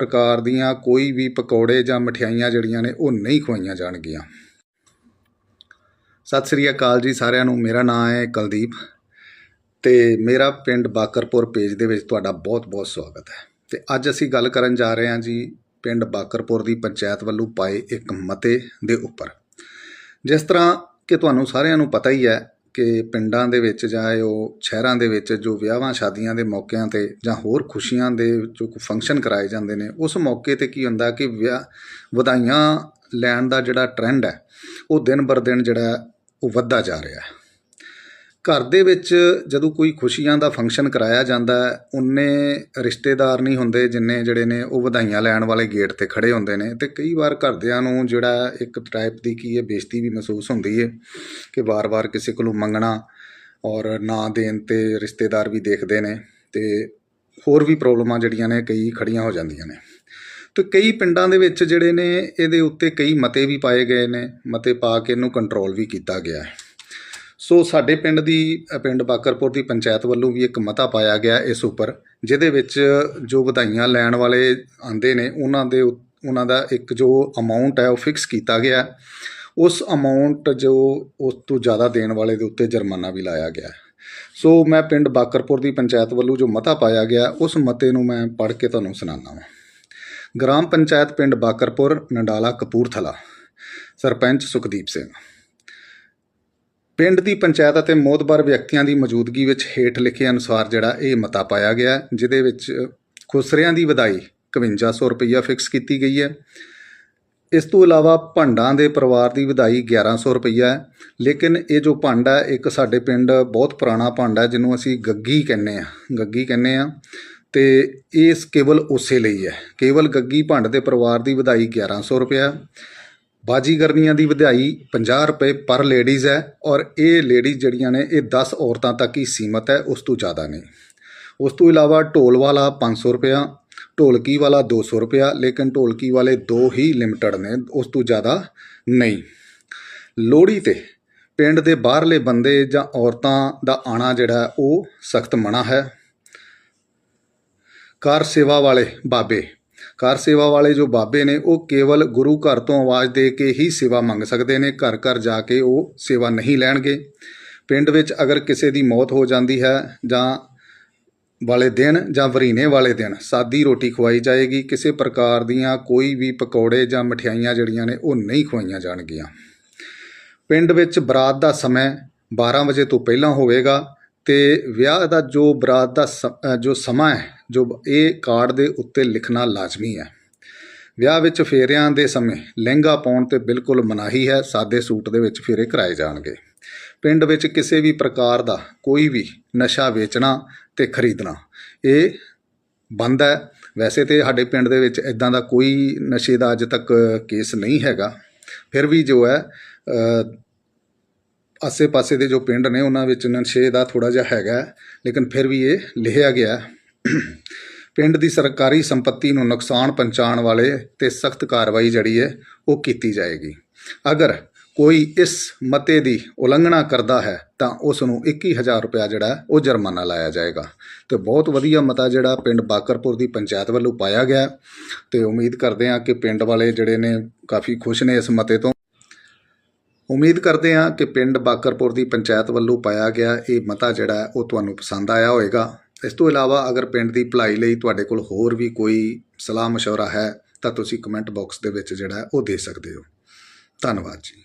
ਪ੍ਰਕਾਰ ਦੀਆਂ ਕੋਈ ਵੀ ਪਕੌੜੇ ਜਾਂ ਮਠਿਆਈਆਂ ਜਿਹੜੀਆਂ ਨੇ ਉਹ ਨਹੀਂ ਖਵਾਈਆਂ ਜਾਣਗੀਆਂ। ਸਤਿ ਸ੍ਰੀ ਅਕਾਲ ਜੀ ਸਾਰਿਆਂ ਨੂੰ। ਮੇਰਾ ਨਾਮ ਹੈ ਕੁਲਦੀਪ ਤੇ ਮੇਰਾ ਪਿੰਡ ਬਾਕਰਪੁਰ ਪੇਜ ਦੇ ਵਿੱਚ ਤੁਹਾਡਾ ਬਹੁਤ-ਬਹੁਤ ਸਵਾਗਤ ਹੈ। ਤੇ ਅੱਜ ਅਸੀਂ ਗੱਲ ਕਰਨ ਜਾ ਰਹੇ ਹਾਂ ਜੀ ਪਿੰਡ ਬਾਕਰਪੁਰ ਦੀ ਪੰਚਾਇਤ ਵੱਲੋਂ ਪਾਏ ਇੱਕ ਮਤੇ ਦੇ ਉੱਪਰ। ਜਿਸ ਤਰ੍ਹਾਂ ਕਿ ਤੁਹਾਨੂੰ ਸਾਰਿਆਂ ਨੂੰ ਪਤਾ ਹੀ ਹੈ ਕਿ ਪਿੰਡਾਂ ਦੇ ਵਿੱਚ ਜਾਂ ਉਹ ਸ਼ਹਿਰਾਂ ਦੇ ਵਿੱਚ ਜੋ ਵਿਆਹਾਂ ਸ਼ਾਦੀਆਂ ਦੇ ਮੌਕਿਆਂ ਤੇ ਜਾਂ ਹੋਰ ਖੁਸ਼ੀਆਂ ਦੇ ਜੋ ਫੰਕਸ਼ਨ ਕਰਾਏ ਜਾਂਦੇ ਨੇ, ਉਸ ਮੌਕੇ ਤੇ ਕੀ ਹੁੰਦਾ ਕਿ ਵਿਆਹ ਵਧਾਈਆਂ ਲੈਣ ਦਾ ਜਿਹੜਾ ਟ੍ਰੈਂਡ ਹੈ, ਉਹ ਦਿਨ ਬਰ ਦਿਨ ਜਿਹੜਾ ਉਹ ਵੱਧਦਾ ਜਾ ਰਿਹਾ ਹੈ। ਘਰ ਦੇ ਵਿੱਚ ਜਦੋਂ ਕੋਈ ਖੁਸ਼ੀਆਂ ਦਾ ਫੰਕਸ਼ਨ ਕਰਾਇਆ ਜਾਂਦਾ ਉਨੇ ਰਿਸ਼ਤੇਦਾਰ ਨਹੀਂ ਹੁੰਦੇ ਜਿੰਨੇ ਜਿਹੜੇ ਨੇ ਉਹ ਵਧਾਈਆਂ ਲੈਣ ਵਾਲੇ ਗੇਟ ਤੇ ਖੜੇ ਹੁੰਦੇ ਨੇ ਤੇ ਕਈ ਵਾਰ ਘਰਦਿਆਂ ਨੂੰ ਜਿਹੜਾ ਇੱਕ ਟਾਈਪ ਦੀ ਕੀ ਹੈ, ਬੇਇੱਜ਼ਤੀ ਵੀ ਮਹਿਸੂਸ ਹੁੰਦੀ ਹੈ ਕਿ ਵਾਰ-ਵਾਰ ਕਿਸੇ ਕੋਲੋਂ ਮੰਗਣਾ ਔਰ ਨਾ ਦੇਣ ਤੇ ਰਿਸ਼ਤੇਦਾਰ ਵੀ ਦੇਖਦੇ ਨੇ ਤੇ ਹੋਰ ਵੀ ਪ੍ਰੋਬਲਮਾਂ ਜਿਹੜੀਆਂ ਨੇ ਕਈ ਖੜੀਆਂ ਹੋ ਜਾਂਦੀਆਂ ਨੇ। ਤੇ ਕਈ ਪਿੰਡਾਂ ਦੇ ਵਿੱਚ ਜਿਹੜੇ ਨੇ, ਇਹਦੇ ਉੱਤੇ ਕਈ ਮਤੇ ਵੀ ਪਾਏ ਗਏ ਨੇ, ਮਤੇ ਪਾ ਕੇ ਇਹਨੂੰ ਕੰਟਰੋਲ ਵੀ ਕੀਤਾ ਗਿਆ ਹੈ। ਸੋ ਸਾਡੇ ਪਿੰਡ ਦੀ ਪਿੰਡ ਬਾਕਰਪੁਰ ਦੀ ਪੰਚਾਇਤ ਵੱਲੋਂ ਵੀ ਇੱਕ ਮਤਾ ਪਾਇਆ ਗਿਆ ਇਸ ਉੱਪਰ, ਜਿਹਦੇ ਵਿੱਚ ਜੋ ਵਧਾਈਆਂ ਲੈਣ ਵਾਲੇ ਆਂਦੇ ਨੇ, ਉਹਨਾਂ ਦੇ ਉ- ਉਹਨਾਂ ਦਾ ਇੱਕ ਜੋ ਅਮਾਉਂਟ ਹੈ ਉਹ ਫਿਕਸ ਕੀਤਾ ਗਿਆ। ਉਸ ਅਮਾਉਂਟ ਜੋ ਉਸ ਤੋਂ ਜ਼ਿਆਦਾ ਦੇਣ ਵਾਲੇ ਦੇ ਉੱਤੇ ਜੁਰਮਾਨਾ ਵੀ ਲਾਇਆ ਗਿਆ। ਸੋ ਮੈਂ ਪਿੰਡ ਬਾਕਰਪੁਰ ਦੀ ਪੰਚਾਇਤ ਵੱਲੋਂ ਜੋ ਮਤਾ ਪਾਇਆ ਗਿਆ, ਉਸ ਮਤੇ ਨੂੰ ਮੈਂ ਪੜ੍ਹ ਕੇ ਤੁਹਾਨੂੰ ਸੁਣਾਉਂਦਾ ਹਾਂ ਗ੍ਰਾਮ ਪੰਚਾਇਤ ਪਿੰਡ ਬਾਕਰਪੁਰ, ਨੰਡਾਲਾ ਕਪੂਰਥਲਾ। ਸਰਪੰਚ ਸੁਖਦੀਪ ਸਿੰਘ। ਪਿੰਡ ਦੀ ਪੰਚਾਇਤ ਅਤੇ ਮੋਤਬਰ ਵਿਅਕਤੀਆਂ ਦੀ ਮੌਜੂਦਗੀ ਵਿੱਚ ਹੇਠ ਲਿਖੇ ਅਨੁਸਾਰ ਜਿਹੜਾ ਇਹ ਮਤਾ ਪਾਇਆ ਗਿਆ ਜਿਹਦੇ ਵਿੱਚ ਖੁਸਰਿਆਂ ਦੀ ਵਧਾਈ 5100 ਰੁਪਈਆ ਫਿਕਸ ਕੀਤੀ ਗਈ ਹੈ। ਇਸ ਤੋਂ ਇਲਾਵਾ ਭੰਡਾਂ ਦੇ ਪਰਿਵਾਰ ਦੀ ਵਧਾਈ 1100 ਰੁਪਈਆ ਹੈ। ਲੇਕਿਨ ਇਹ ਜੋ ਭੰਡ ਹੈ, ਇੱਕ ਸਾਡੇ ਪਿੰਡ ਬਹੁਤ ਪੁਰਾਣਾ ਭੰਡ ਹੈ, ਜਿਹਨੂੰ ਅਸੀਂ ਗੱਗੀ ਕਹਿੰਦੇ ਆ ਗੱਗੀ ਕਹਿੰਦੇ ਆ ਤੇ ਇਸ ਕੇਵਲ ਉਸੇ ਲਈ ਹੈ। ਕੇਵਲ ਗੱਗੀ ਭੰਡ ਦੇ ਪਰਿਵਾਰ ਦੀ ਵਧਾਈ 1100 ਰੁਪਇਆ ਬਾਜੀਗਰਨੀਆਂ ਦੀ ਵਧਾਈ 50 ਰੁਪਏ ਪਰ ਲੇਡੀਜ਼ ਹੈ ਔਰ ਇਹ ਲੇਡੀਜ਼ ਜਿਹੜੀਆਂ ਨੇ, ਇਹ 10 ਔਰਤਾਂ ਤੱਕ ਹੀ ਸੀਮਤ ਹੈ, ਉਸ ਤੋਂ ਜ਼ਿਆਦਾ ਨਹੀਂ। ਉਸ ਤੋਂ ਇਲਾਵਾ ਢੋਲ ਵਾਲਾ 500 ਰੁਪਇਆ, ਢੋਲਕੀ ਵਾਲਾ 200 ਰੁਪਇਆ, ਲੇਕਿਨ ਢੋਲਕੀ ਵਾਲੇ ਦੋ ਹੀ ਲਿਮਟਡ ਨੇ, ਉਸ ਤੋਂ ਜ਼ਿਆਦਾ ਨਹੀਂ। ਲੋਹੜੀ ਤੇ ਪਿੰਡ ਦੇ ਬਾਹਰਲੇ ਬੰਦੇ ਜਾਂ ਔਰਤਾਂ ਦਾ ਆਣਾ ਜਿਹੜਾ ਉਹ ਸਖਤ ਮਨਾ ਹੈ। ਕਾਰ ਸੇਵਾ ਵਾਲੇ ਬਾਬੇ ਕਾਰ ਸੇਵਾ ਵਾਲੇ ਜੋ ਬਾਬੇ ਨੇ, ਉਹ ਕੇਵਲ ਗੁਰੂ ਘਰ ਤੋਂ ਆਵਾਜ਼ ਦੇ ਕੇ ਹੀ ਸੇਵਾ ਮੰਗ ਸਕਦੇ ਨੇ, ਘਰ ਘਰ ਜਾ ਕੇ ਉਹ ਸੇਵਾ ਨਹੀਂ ਲੈਣਗੇ। ਪਿੰਡ ਵਿੱਚ ਅਗਰ ਕਿਸੇ ਦੀ ਮੌਤ ਹੋ ਜਾਂਦੀ ਹੈ ਜਾਂ ਵਾਲੇ ਦਿਨ ਜਾਂ ਵਰੀਨੇ ਵਾਲੇ ਦਿਨ ਸਾਦੀ ਰੋਟੀ ਖਵਾਈ ਜਾਏਗੀ, ਕਿਸੇ ਪ੍ਰਕਾਰ ਦੀਆਂ ਕੋਈ ਵੀ ਪਕੌੜੇ ਜਾਂ ਮਠਿਆਈਆਂ ਜਿਹੜੀਆਂ ਨੇ, ਉਹ ਨਹੀਂ ਖਵਾਈਆਂ ਜਾਣਗੀਆਂ। ਪਿੰਡ ਵਿੱਚ ਬਰਾਤ ਦਾ ਸਮਾਂ 12 ਵਜੇ ਤੋਂ ਪਹਿਲਾਂ ਹੋਵੇਗਾ। ਅਤੇ ਵਿਆਹ ਦਾ ਜੋ ਬਰਾਤ ਦਾ ਸ- ਜੋ ਸਮਾਂ ਹੈ, ਜੋ ਇਹ ਕਾਰਡ ਦੇ ਉੱਤੇ ਲਿਖਣਾ ਲਾਜ਼ਮੀ ਹੈ। ਵਿਆਹ ਵਿੱਚ ਫੇਰਿਆਂ ਦੇ ਸਮੇਂ ਲਹਿੰਗਾ ਪਾਉਣ ਤੇ ਬਿਲਕੁਲ ਮਨਾਹੀ ਹੈ, ਸਾਦੇ ਸੂਟ ਦੇ ਵਿੱਚ ਫੇਰੇ ਕਰਾਏ ਜਾਣਗੇ। ਪਿੰਡ ਵਿੱਚ ਕਿਸੇ ਵੀ ਪ੍ਰਕਾਰ ਦਾ ਕੋਈ ਵੀ ਨਸ਼ਾ ਵੇਚਣਾ ਤੇ ਖਰੀਦਣਾ, ਇਹ ਬੰਦ ਹੈ। ਵੈਸੇ ਤੇ ਸਾਡੇ ਪਿੰਡ ਦੇ ਵਿੱਚ ਇਦਾਂ ਦਾ ਕੋਈ ਨਸ਼ੇ ਦਾ ਅਜੇ ਤੱਕ ਕੇਸ ਨਹੀਂ ਹੈਗਾ। ਫਿਰ ਵੀ ਜੋ ਹੈ ਆਸੇ-ਪਾਸੇ ਦੇ ਜੋ ਪਿੰਡ ਨੇ, ਉਹਨਾਂ ਵਿੱਚ ਨਸ਼ੇ ਦਾ ਥੋੜਾ ਜਿਹਾ ਹੈਗਾ ਲੇਕਿਨ ਫਿਰ ਵੀ ਇਹ ਲਿਖਿਆ ਗਿਆ ਪਿੰਡ ਦੀ ਸਰਕਾਰੀ ਸੰਪਤੀ ਨੂੰ ਨੁਕਸਾਨ ਪਹੁੰਚਾਉਣ ਵਾਲੇ ਤੇ ਸਖਤ ਕਾਰਵਾਈ ਜਿਹੜੀ ਹੈ, ਉਹ ਕੀਤੀ ਜਾਏਗੀ। ਅਗਰ ਕੋਈ ਇਸ ਮਤੇ ਦੀ ਉਲੰਘਣਾ ਕਰਦਾ ਹੈ, ਤਾਂ ਉਸ ਨੂੰ 21000 ਰੁਪਇਆ ਜਿਹੜਾ ਉਹ ਜੁਰਮਾਨਾ ਲਾਇਆ ਜਾਏਗਾ। ਤੇ ਬਹੁਤ ਵਧੀਆ ਮਤਾ ਜਿਹੜਾ ਪਿੰਡ ਬਾਕਰਪੁਰ ਦੀ ਪੰਚਾਇਤ ਵੱਲੋਂ ਪਾਇਆ ਗਿਆ ਹੈ, ਤੇ ਉਮੀਦ ਕਰਦੇ ਹਾਂ ਕਿ ਪਿੰਡ ਵਾਲੇ ਜਿਹੜੇ ਨੇ ਕਾਫੀ ਖੁਸ਼ ਨੇ ਇਸ ਮਤੇ ਤੋਂ। ਉਮੀਦ ਕਰਦੇ ਹਾਂ ਕਿ ਪਿੰਡ ਬਾਕਰਪੁਰ ਦੀ ਪੰਚਾਇਤ ਵੱਲੋਂ ਪਾਇਆ ਗਿਆ ਇਹ ਮਤਾ ਜਿਹੜਾ ਹੈ ਉਹ ਤੁਹਾਨੂੰ ਪਸੰਦ ਆਇਆ ਹੋਵੇਗਾ ਇਸ ਤੋਂ ਇਲਾਵਾ ਅਗਰ ਪਿੰਡ ਦੀ ਭਲਾਈ ਲਈ ਤੁਹਾਡੇ ਕੋਲ ਹੋਰ ਵੀ ਕੋਈ ਸਲਾਹ مشورہ ਹੈ ਤਾਂ ਤੁਸੀਂ ਕਮੈਂਟ ਬਾਕਸ ਦੇ ਵਿੱਚ ਜਿਹੜਾ ਹੈ ਉਹ ਦੇ ਸਕਦੇ ਹੋ ਧੰਨਵਾਦ ਜੀ